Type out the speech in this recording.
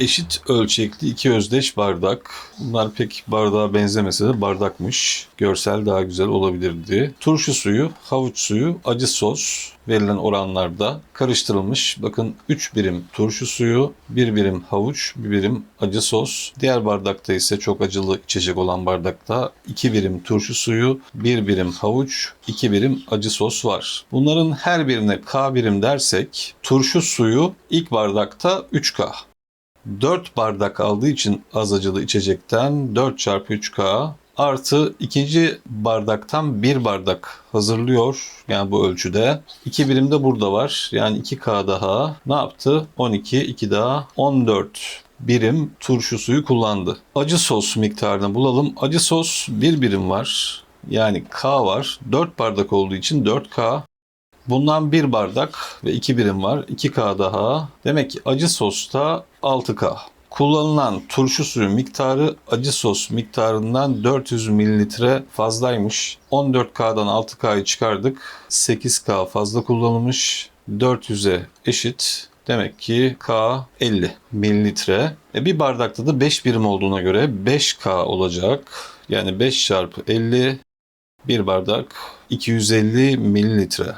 Eşit ölçekli iki özdeş bardak. Bunlar pek bardağa benzemese de bardakmış. Görsel daha güzel olabilirdi. Turşu suyu, havuç suyu, acı sos verilen oranlarda karıştırılmış. Bakın 3 birim turşu suyu, 1 birim havuç, 1 birim acı sos. Diğer bardakta ise çok acılı içecek olan bardakta 2 birim turşu suyu, 1 birim havuç, 2 birim acı sos var. Bunların her birine K birim dersek turşu suyu ilk bardakta 3K. 4 bardak aldığı için az acılı içecekten 4 çarpı 3K artı ikinci bardaktan bir bardak hazırlıyor. Yani bu ölçüde. 2 birim de burada var. Yani 2K daha ne yaptı? 12, 2 daha 14 birim turşu suyu kullandı. Acı sos miktarını bulalım. Acı sos 1 birim var. Yani K var. 4 bardak olduğu için 4K. Bundan bir bardak ve iki birim var. 2K daha. Demek ki acı sosta 6K. Kullanılan turşu suyu miktarı acı sos miktarından 400 mililitre fazlaymış. 14K'dan 6K'yı çıkardık. 8K fazla kullanılmış. 400'e eşit. Demek ki K 50 mililitre. E bir bardakta da 5 birim olduğuna göre 5K olacak. Yani 5 çarpı 50 bir bardak 250 mililitre.